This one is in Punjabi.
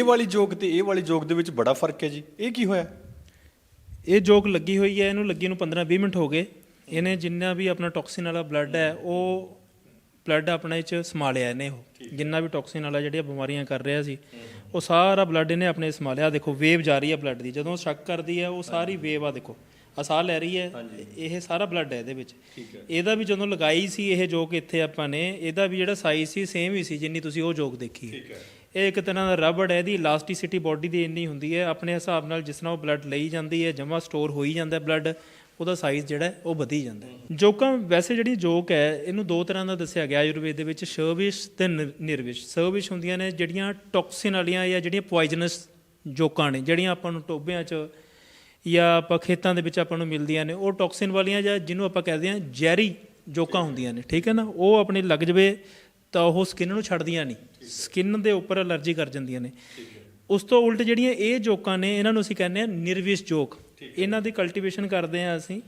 ਇਹ ਵਾਲੀ ਜੋਕ ਤੇ ਇਹ ਵਾਲੀ ਜੋਕ ਦੇ ਵਿੱਚ ਬੜਾ ਫ਼ਰਕ ਹੈ ਜੀ। ਇਹ ਕੀ ਹੋਇਆ? ਇਹ ਜੋਕ ਲੱਗੀ ਹੋਈ ਹੈ ਇਹਨੂੰ ਲੱਗੀ ਨੂੰ 15-20 ਮਿੰਟ ਹੋ ਗਏ। ਇਹਨੇ ਜਿੰਨਾ ਵੀ ਆਪਣਾ ਟੌਕਸਿਨ ਵਾਲਾ ਬਲੱਡ ਹੈ ਉਹ ਬਲੱਡ ਆਪਣਾ ਚ ਸਮਾ ਲਿਆ ਇਹਨੇ ਉਹ। ਜਿੰਨਾ ਵੀ ਟੌਕਸਿਨ ਵਾਲਾ ਜਿਹੜੀਆਂ ਬਿਮਾਰੀਆਂ ਕਰ ਰਿਹਾ ਸੀ ਉਹ ਸਾਰਾ ਬਲੱਡ ਇਹਨੇ ਆਪਣੇ ਸਮਾ ਲਿਆ ਦੇਖੋ ਵੇਵ ਜਾ ਰਹੀ ਹੈ ਬਲੱਡ ਦੀ। ਜਦੋਂ ਸ਼ੱਕ ਕਰਦੀ ਹੈ ਉਹ ਸਾਰੀ ਵੇਵ ਆ ਦੇਖੋ। ਆ ਸਾਹ ਲੈ ਰਹੀ ਹੈ ਇਹ ਸਾਰਾ ਬਲੱਡ ਹੈ ਇਹਦੇ ਵਿੱਚ। ਇਹਦਾ ਵੀ ਜਦੋਂ ਲਗਾਈ ਸੀ ਇਹ ਜੋਕ ਇੱਥੇ ਆਪਾਂ ਨੇ ਇਹਦਾ ਵੀ ਜਿਹੜਾ ਸਾਈਜ਼ ਸੀ ਸੇਮ ਹੀ ਸੀ ਜਿੰਨੀ ਤੁਸੀਂ ਉਹ ਜੋਕ ਦੇਖੀ ਹੈ। ਇਹ ਇੱਕ ਤਰ੍ਹਾਂ ਦਾ ਰਬੜ ਹੈ, ਇਹਦੀ ਇਲਾਸਟੀਸਿਟੀ ਬਾਡੀ ਦੀ ਇੰਨੀ ਹੁੰਦੀ ਹੈ, ਆਪਣੇ ਹਿਸਾਬ ਨਾਲ ਜਿਸ ਨਾਲ ਉਹ ਬਲੱਡ ਲਈ ਜਾਂਦੀ ਹੈ ਜਮਾ ਸਟੋਰ ਹੋਈ ਜਾਂਦਾ ਬਲੱਡ ਉਹਦਾ ਸਾਈਜ਼ ਜਿਹੜਾ ਉਹ ਵਧੀ ਜਾਂਦਾ ਜੋਕਾਂ, ਵੈਸੇ ਜਿਹੜੀ ਜੋਕ ਹੈ, ਇਹਨੂੰ ਦੋ ਤਰ੍ਹਾਂ ਦਾ ਦੱਸਿਆ ਗਿਆ ਆਯੁਰਵੇਦ ਦੇ ਵਿੱਚ ਸ਼ਰਵਿਸ਼ ਤੇ ਨਿਰ- ਨਿਰਵਿਸ਼। ਸ਼ਰਵਿਸ਼ ਹੁੰਦੀਆਂ ਨੇ ਜਿਹੜੀਆਂ ਟੌਕਸਿਨ ਵਾਲੀਆਂ ਜਾਂ ਜਿਹੜੀਆਂ ਪੋਇਜ਼ਨਸ ਜੋਕਾਂ ਨੇ, ਜਿਹੜੀਆਂ ਆਪਾਂ ਨੂੰ ਟੋਬਿਆਂ 'ਚ ਜਾਂ ਆਪਾਂ ਖੇਤਾਂ ਦੇ ਵਿੱਚ ਆਪਾਂ ਨੂੰ ਮਿਲਦੀਆਂ ਨੇ, ਉਹ ਟੌਕਸਿਨ ਵਾਲੀਆਂ ਜਾਂ ਜਿਹਨੂੰ ਆਪਾਂ ਕਹਿੰਦੇ ਆ ਜੈਰੀ ਜੋਕਾਂ ਹੁੰਦੀਆਂ ਨੇ, ਠੀਕ ਹੈ ਨਾ? ਉਹ ਆਪਣੇ ਲੱਗ ਜਵੇ ਤਾਂ ਉਹ ਸਕਿਨ ਨੂੰ ਛੱਡਦੀਆਂ ਨਹੀਂ। ਸਕਿਨ ਦੇ ਉੱਪਰ ਅਲਰਜੀ ਕਰ ਜਾਂਦੀਆਂ ਨੇ। ਉਸ ਤੋਂ ਉਲਟ ਜਿਹੜੀਆਂ ਇਹ ਜੋਕਾਂ ਨੇ ਇਹਨਾਂ ਨੂੰ ਅਸੀਂ ਕਹਿੰਦੇ ਆ ਨਿਰਵਿਸ਼ ਜੋਕ। ਇਹਨਾਂ ਦੀ ਕਲਟੀਵੇਸ਼ਨ ਕਰਦੇ ਆ ਅਸੀਂ